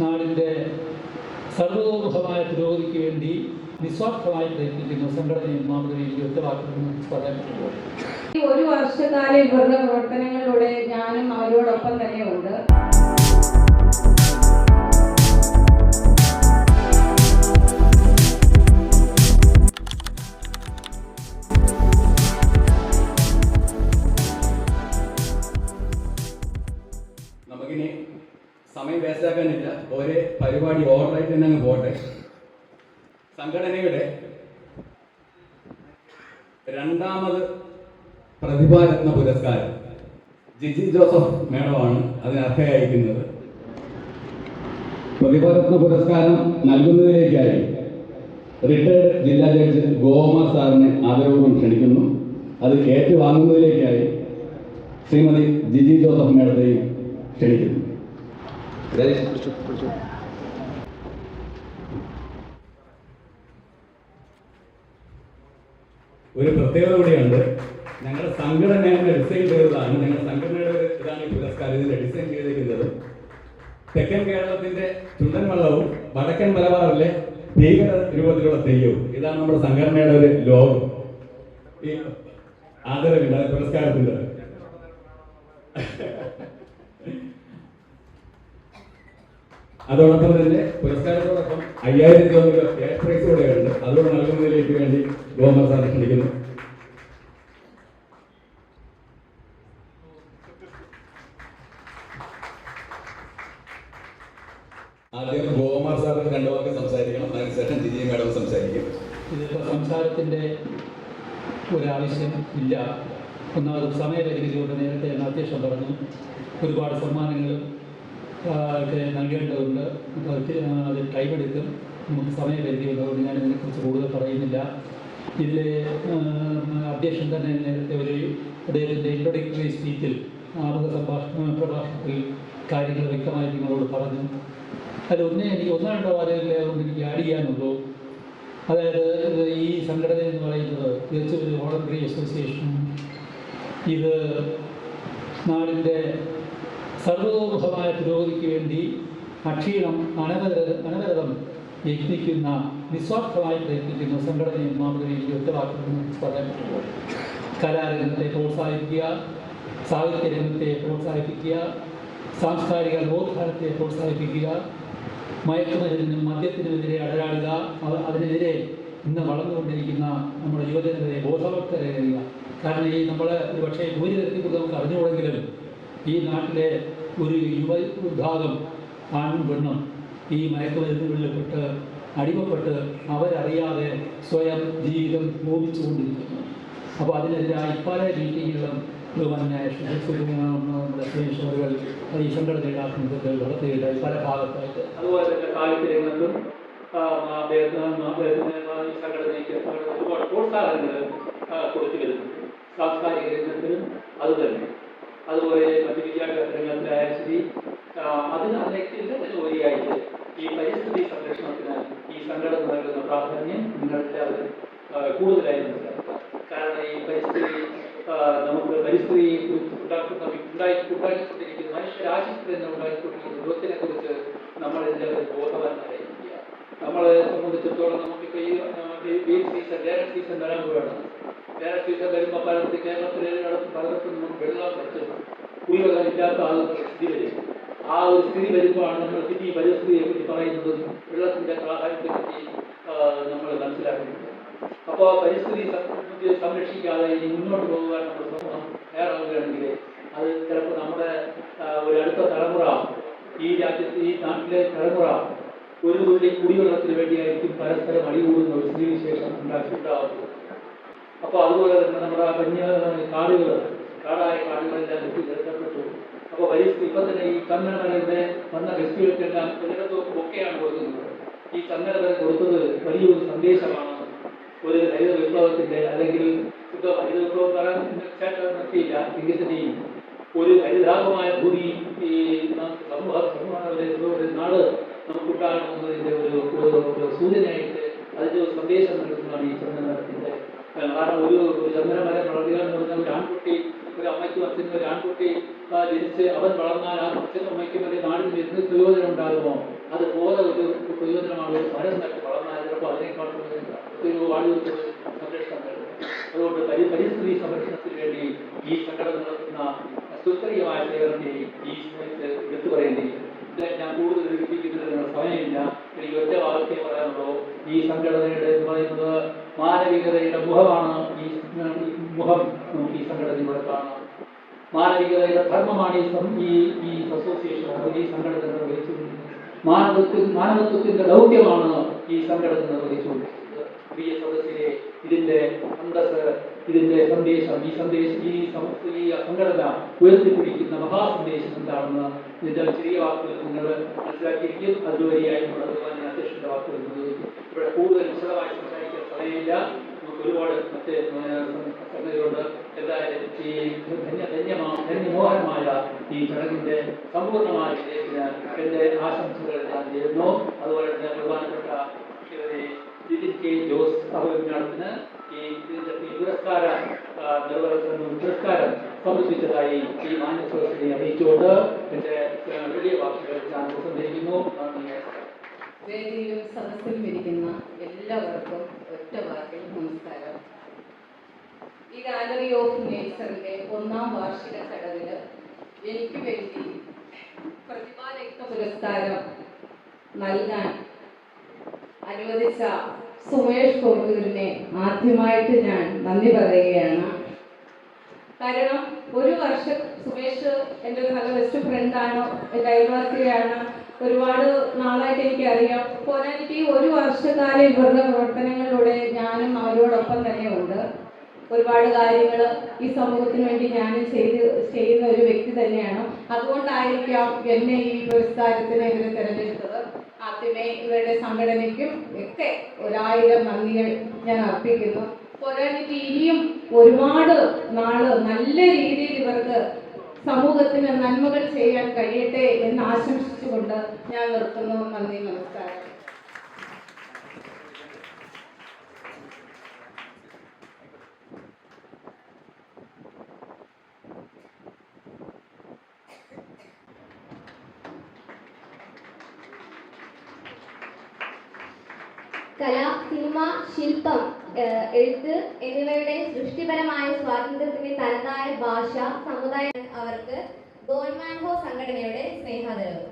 നാടിന്റെ സർവതോമുഖമായ പുരോഗതിക്ക് വേണ്ടി നിസ്വാർത്ഥമായി പ്രയത്നിക്കുന്ന. സംഘടനയും മാതൃകയും ഒറ്റവാക്കുന്നു പറയാൻ ഒരു വർഷക്കാലം ഇവരുടെ പ്രവർത്തനങ്ങളിലൂടെ ഞാനും അവരോടൊപ്പം തന്നെ സമയം വേസ്റ്റാക്കാനില്ല ഒരേ പരിപാടി ഓർഡറായിട്ട് തന്നെ അങ്ങ് പോട്ടെ. സംഘടനയുടെ രണ്ടാമത് പ്രതിഭാരത്ന പുരസ്കാരം. ജിജി ജോസഫ് മേഡമാണ് അതിന് അർഹയായിരിക്കുന്നത്. പ്രതിഭാരത്ന പുരസ്കാരം നൽകുന്നതിലേക്കായി റിട്ടയർഡ് ജില്ലാ ജഡ്ജി ഗോകുമാർ സാറിനെ ആദരവോടും ക്ഷണിക്കുന്നു. അത് ഏറ്റുവാങ്ങുന്നതിലേക്കായി ശ്രീമതി ജിജി ജോസഫ് മേഡത്തെയും ക്ഷണിക്കുന്നു. ഒരു പ്രത്യേകത കൂടിയുണ്ട്. ഞങ്ങളുടെ സംഘടനയുടെ ഡിസൈൻ ചെയ്തതാണ്. ഞങ്ങളുടെ സംഘടനയുടെ ഇതാണ് ഈ പുരസ്കാരം. ഇതിന്റെ ഡിസൈൻ ചെയ്തിരിക്കുന്നത്. തെക്കൻ കേരളത്തിന്റെ ചുണ്ടൻ വള്ളവും വടക്കൻ മലബാറിലെ ഭീകര രൂപത്തിലുള്ള തെയ്യവും. ഇതാണ് നമ്മുടെ സംഘടനയുടെ ഒരു ലോകം ഈ ആദരവില്ല പുരസ്കാരത്തിന്റെ അതോടൊപ്പം തന്നെ പുരസ്കാരത്തോടൊപ്പം രൂപ ഒന്ന് ക്യാഷ് പ്രൈസ് കൂടെയുണ്ട്. അതുകൊണ്ട് നൽകുന്നതിലേക്ക് വേണ്ടി ഗോമർ സാറിനെ ക്ഷണിക്കുന്നു. ആദ്യം ഗോമർ സാറിന് രണ്ടു വാക്ക് സംസാരിക്കണം. അതിനുശേഷം ജിജി മാഡം സംസാരിക്കും. സംസാരത്തിന്റെ സംസാരത്തിന്റെ ഒരാവശ്യം ഇല്ല. ഒന്നാമത് സമയപരിധി കൊണ്ട് നേരത്തെ ഞാൻ അധ്യക്ഷം പറഞ്ഞു. ഒരുപാട് സമ്മാനങ്ങൾ ആ, ഒക്കെ നൽകേണ്ടതുണ്ട് അത് അത് ടൈം എടുക്കും. നമുക്ക് സമയപരിധി ഉള്ളതുകൊണ്ട് ഞാൻ ഇതിനെക്കുറിച്ച് കൂടുതൽ പറയുന്നില്ല. ഇതിൽ അധ്യക്ഷൻ തന്നെ നേരത്തെ ഒരു അദ്ദേഹത്തിന്റെ ഇൻട്രൊഡക്ടറി സ്പീച്ചിൽ ആമുഖ സംഭാഷണ പ്രഭാഷണത്തിൽ കാര്യങ്ങൾ വ്യക്തമായി നിങ്ങളോട് പറഞ്ഞു. അതിൽ ഒന്നേ എനിക്ക് ഒന്നോ രണ്ടോ വാരങ്ങളിലെ കൊണ്ട് എനിക്ക് ആഡ് ചെയ്യാനുള്ളൂ. അതായത് ഈ സംഘടന എന്ന് പറയുന്നത് തികച്ചും ഒരു വോളണ്ടറി അസോസിയേഷൻ ഇത് നാടിന്റെ സർവതോമുഖമായ പുരോഗതിക്ക് വേണ്ടി അക്ഷീണം അനവരത അനവരതം യജ്ഞിക്കുന്ന നിസ്വാർത്ഥമായി പ്രയത്നിക്കുന്ന സംഘടനയും മാതൃകയും ഒറ്റവാക്കുന്നു പറയാൻ പറ്റുമ്പോൾ കലാരംഗത്തെ പ്രോത്സാഹിപ്പിക്കുക സാഹിത്യ രംഗത്തെ പ്രോത്സാഹിപ്പിക്കുക സാംസ്കാരിക നവോത്ഥാനത്തെ പ്രോത്സാഹിപ്പിക്കുക മയക്കുമരുന്നിനും മദ്യത്തിനുമെതിരെ അടരാടുക അതിനെതിരെ ഇന്ന് വളർന്നുകൊണ്ടിരിക്കുന്ന നമ്മുടെ യുവജനതയെ ബോധവത്കരേറിയ കാരണം ഈ നമ്മൾ ഒരു പക്ഷേ ഭൂരിതരത്തിൽ നമുക്ക് അറിഞ്ഞുകൂടെങ്കിലും ഈ നാട്ടിലെ ഒരു യുവ വിഭാഗം ആണും പെണ്ണും ഈ മയക്കുമരുന്നുകളിൽ പെട്ട് അടിമപ്പെട്ട് അവരറിയാതെ സ്വയം ജീവിതം മോപിച്ചുകൊണ്ടിരിക്കുന്നു അപ്പോൾ അതിനെതിരായി പല രീതിയിലും പല ഭാഗത്തായിട്ട്. അതുപോലെ തന്നെ സാംസ്കാരിക രംഗത്തിലും അതുതന്നെ. അതുപോലെ മറ്റ് വിദ്യാഭ്യാസ രംഗത്തിലായാലും ശരി അതിന് അതിലേക്ക് ഉപരിയായിട്ട് ഈ പരിസ്ഥിതി സംരക്ഷണത്തിന് ഈ സംഘടന നൽകുന്ന പ്രാധാന്യം നിങ്ങളെല്ലാവരും കൂടുതലായി മനസ്സിലാക്കുക. കാരണം ഈ പരിസ്ഥിതി നമുക്ക് പരിസ്ഥിതി ഉണ്ടാക്കുന്ന ഉണ്ടായി ഉണ്ടാക്കിക്കൊണ്ടിരിക്കുന്ന രാജ്യത്ത് തന്നെ ഉണ്ടായിക്കൊണ്ടിരിക്കുന്ന വിപത്തിനെ കുറിച്ച് നമ്മൾ എല്ലാവരും ബോധവാന്മാരായിരിക്കുക. നമ്മളെ സംബന്ധിച്ചിടത്തോളം നമുക്കിപ്പോൾ ഈ വെയിൽ സീസൺ വേനൽ സീസൺ വരാൻ പോവുകയാണ്. വേനൽ സീസൺ വരുമ്പോൾ പലയിടത്തും കേരളത്തിലെ നമുക്ക് വെള്ളം പറ്റും കുടിവെള്ളം ഇല്ലാത്ത ആളുകൾ സ്ഥിതി വരും. ആ ഒരു സ്ഥിതി വരുമ്പോഴാണ് നമ്മൾ ഈ പരിസ്ഥിതിയെ പറ്റി പറയുന്നതും വെള്ളത്തിന്റെ പ്രാധാന്യത്തെ പറ്റി നമ്മൾ മനസ്സിലാക്കുന്നത് അപ്പോൾ പരിസ്ഥിതി സംരക്ഷിക്കാതെ ഇനി മുന്നോട്ട് പോകാൻ നമ്മുടെ സമൂഹം തയ്യാറാവുകയാണെങ്കിൽ അത് ചിലപ്പോൾ നമ്മുടെ ഒരു അടുത്ത തലമുറ ഈ രാജ്യത്ത് ഈ നാട്ടിലെ തലമുറ ഒരു തുള്ളി കുടിവെള്ളത്തിന് വേണ്ടിയായിരിക്കും പരസ്പരം അടികൂടുന്ന ഒരു സ്ഥിതിവിശേഷം ഉണ്ടാക്കി ഉണ്ടാക്കിയിട്ടുണ്ടാവുന്നത്. അപ്പോൾ അതുപോലെ തന്നെ നമ്മുടെ കന്യ കാടുകൾ കാടായ കാടുകളെല്ലാം വെട്ടി നിർത്തപ്പെട്ടു അപ്പോൾ പരിസ്ഥിതി ഇപ്പം തന്നെ ഈ ചന്ദനമരയുടെ വന്ന ഗസ്റ്റുകൾക്കെല്ലാം എല്ലായിടത്തും ഒക്കെയാണ് കൊടുക്കുന്നത്. ഈ ചന്ദനമരം കൊടുത്തത് വലിയൊരു സന്ദേശമാണ്. ഒരു ഹരിത വിപ്ലവത്തിന്റെ അല്ലെങ്കിൽ ശുദ്ധ ഹരിത വിപ്ലവം പറയാൻ നിർത്തിയില്ല. എങ്കിൽ ഒരു ഹരിതാപമായ ഭൂമി ഈ സമൂഹ സമൂഹ ഒരു നാട് നമുക്കുണ്ടാകണമെന്നതിന്റെ ഒരു സൂചനയായിട്ട് അതിന്റെ ഒരു സന്ദേശം നൽകുന്നതാണ് ഈ ചന്ദനത്തിന്റെ കാരണം ഒരു ചന്ദനം വളരുക എന്ന് പറഞ്ഞാൽ ഒരു ആൺകുട്ടി ഒരു അമ്മയ്ക്കും അച്ഛനും ഒരു ആൺകുട്ടി ജനിച്ച് അവൻ വളർന്നാൽ ആ അച്ഛനും അമ്മയ്ക്കും അല്ലെങ്കിൽ നാടിന് എന്ത് പ്രയോജനം ഉണ്ടാകുമോ? അതുപോലെ ഒരു പ്രയോജനമാണ് ഒരു മരം നട്ട് വളർന്നാൽ ചിലപ്പോൾ അതിനേക്കാൾ ഒരു വാഴുകൾക്ക് സംരക്ഷണം നൽകും. അതുകൊണ്ട് പരി പരിസ്ഥിതി സംരക്ഷണത്തിന് വേണ്ടി ഈ സംഘടന നടത്തുന്ന സുസ്ഥിരമായ സേവനത്തെ ഈ സമയത്ത് എടുത്തു പറയേണ്ടിയിരിക്കുന്നു. ഞാൻ കൂടുതൽ ദീർഘിപ്പിക്കുന്നതിനുള്ള സമയമില്ല. എനിക്ക് ഒറ്റ വാർത്തയെ പറയാനുള്ളൂ. ഈ സംഘടനയുടെ എന്ന് പറയുന്നത് മാനവികതയുടെ മുഖമാണ് ഈ മുഖം. നമുക്ക് ഈ സംഘടനയുടെ കാണാം. മാനവികതയുടെ ധർമ്മമാണ് ഈ ഈ അസോസിയേഷൻ ഈ സംഘടന നിർവഹിച്ചുകൊണ്ടിരിക്കുന്നത്. മാനവത്വ മാനവത്വത്തിന്റെ ദൗത്യമാണ് ഈ സംഘടന നിർവഹിച്ചുകൊണ്ടിരിക്കുന്നത്. പ്രിയ സദസ്സിലെ ഇതിന്റെ അന്തസ് ഇതിന്റെ സന്ദേശം ഈ സന്ദേശം ഈ സംഘടന ഉയർത്തിപ്പിടിക്കുന്ന മഹാസന്ദേശം എന്താണെന്ന് ഇതിന്റെ ചെറിയ വാക്കുകൾ നിങ്ങൾ മനസ്സിലാക്കിയിരിക്കും അതുവഴിയായി ബഹുമാന്യ അധ്യക്ഷന്റെ വാക്കുകൾ ഇവിടെ കൂടുതൽ വിശദമായി സംസാരിക്കാൻ സമയമില്ല. നമുക്ക് ഒരുപാട് മറ്റ് സംഗതികളുണ്ട്. എന്തായാലും ഈ ധന്യ ധന്യമാ ധന്യമോഹനമായ ഈ ചടങ്ങിന്റെ സമ്പൂർണമായ വിജയത്തിന് എന്റെ ആശംസകൾ ഞാൻ നേരുന്നു. അതുപോലെ തന്നെ ബഹുമാനപ്പെട്ട ജോസ് സഹോദരത്തിന് ഈ പുരസ്കാര നിർവഹണ പുരസ്കാരം സമർപ്പിച്ചതായി ഈ മാന്യസദസ്സിനെ അറിയിച്ചുകൊണ്ട് എന്റെ ആ, വലിയ വാക്കുകൾ ഞാൻ ഉപസംഹരിക്കുന്നു. വേദിയിലും സദസ്സിലും ഇരിക്കുന്ന എല്ലാവർക്കും ഒറ്റ വാക്കിൽ നമസ്കാരം. ഈ ഗാലറി ഓഫ് നേച്ചറിന്റെ ഒന്നാം വാർഷിക ചടങ്ങിൽ എനിക്ക് വേണ്ടി പ്രതിഭാരക്ത പുരസ്കാരം നൽകാൻ അനുവദിച്ച സുമേഷ് കൊറൂരിനെ ആദ്യമായിട്ട് ഞാൻ നന്ദി പറയുകയാണ്. കാരണം ഒരു വർഷം സുമേഷ് എന്റെ ഒരു നല്ല ബെസ്റ്റ് ഫ്രണ്ടാണ് എന്റെ അയൽവാസിയാണ് ഒരുപാട് നാളായിട്ട് എനിക്ക് അറിയാം പോരാ ഒരു വർഷക്കാലം ഇവരുടെ പ്രവർത്തനങ്ങളിലൂടെ ഞാനും അവരോടൊപ്പം തന്നെ ഉണ്ട്. ഒരുപാട് കാര്യങ്ങൾ ഈ സമൂഹത്തിന് വേണ്ടി ഞാനും ചെയ്ത് ചെയ്യുന്ന ഒരു വ്യക്തി തന്നെയാണ്. അതുകൊണ്ടായിരിക്കാം എന്നെ ഈ പുരസ്കാരത്തിന് ഇവരെ തിരഞ്ഞെടുത്തത്. ആദ്യമേ ഇവരുടെ സംഘടനയ്ക്കും ഒക്കെ ഒരായിരം നന്ദികൾ ഞാൻ അർപ്പിക്കുന്നു. പോരാഞ്ഞിട്ട് ഇനിയും ഒരുപാട് നാൾ നല്ല രീതിയിൽ ഇവർക്ക് സമൂഹത്തിന് നന്മകൾ ചെയ്യാൻ കഴിയട്ടെ എന്ന് ആശംസിച്ചുകൊണ്ട് ഞാൻ നിർത്തുന്നു. നന്ദി നമസ്കാരം. കല സിനിമ ശില്പം എഴുത്ത് എന്നിവയുടെ സൃഷ്ടിപരമായ സ്വാതന്ത്ര്യത്തിന്റെ തനതായ ഭാഷ സമുദായം അവർക്ക് ഗോൺമാൻഹോ സംഘടനയുടെ സ്നേഹാദരവ്.